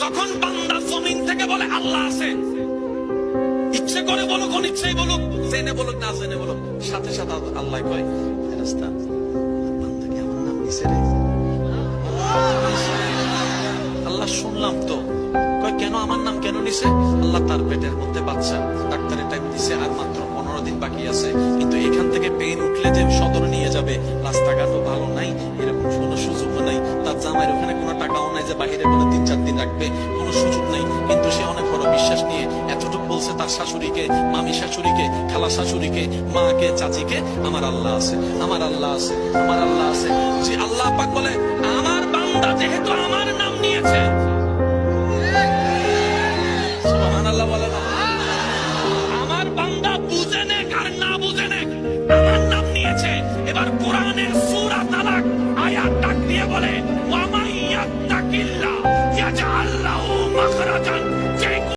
যখন বান্দা জমিন থেকে বলে, আল্লাহ আছে। ইচ্ছে করে বলুক, অনিচ্ছেই বলুক, জেনে বলুক, না জেনে বলুক, সাথে সাথে আল্লাহ কয়, ফেরেশতা বান্দা কি আমার নাম নিছে রে। আল্লাহ শুনলাম তো। কয়, কেন আমার নাম কেন নিছে? আল্লাহ তার পেটের মধ্যে বাচ্চা, ডাক্তারের টাইম দিছে, আর মাত্র পনেরো দিন বাকি আছে। কিন্তু এখান থেকে পেন উঠলে যে সদরে নিয়ে যাবে, রাস্তাঘাটও ভালো নাই, এরকম কোনো সুযোগও নাই তার জামাইয়ের ওখানে কোনো টাকাও নাই যে বাহিরে কোনো তিন চার দিন রাখবে, কোনো সুযোগ নেই। কিন্তু সে অনেক বড় বিশ্বাস নিয়ে এতটুকু বলছে তার শাশুড়িকে, মামি শাশুড়িকে, খালা শাশুড়িকে, মাকে, চাচিকে, আমার আল্লাহ আছে, আমার আল্লাহ আছে, আমার আল্লাহ আছে। যে আল্লাহ পাক বলে, আমার বান্দা যেহেতু আমার নাম নিয়েছে। আমার বান্দা বুঝে নেক আর না বুঝে আমার নাম নিয়েছে। এবার কোরআনের إلا يجعل له مخرجا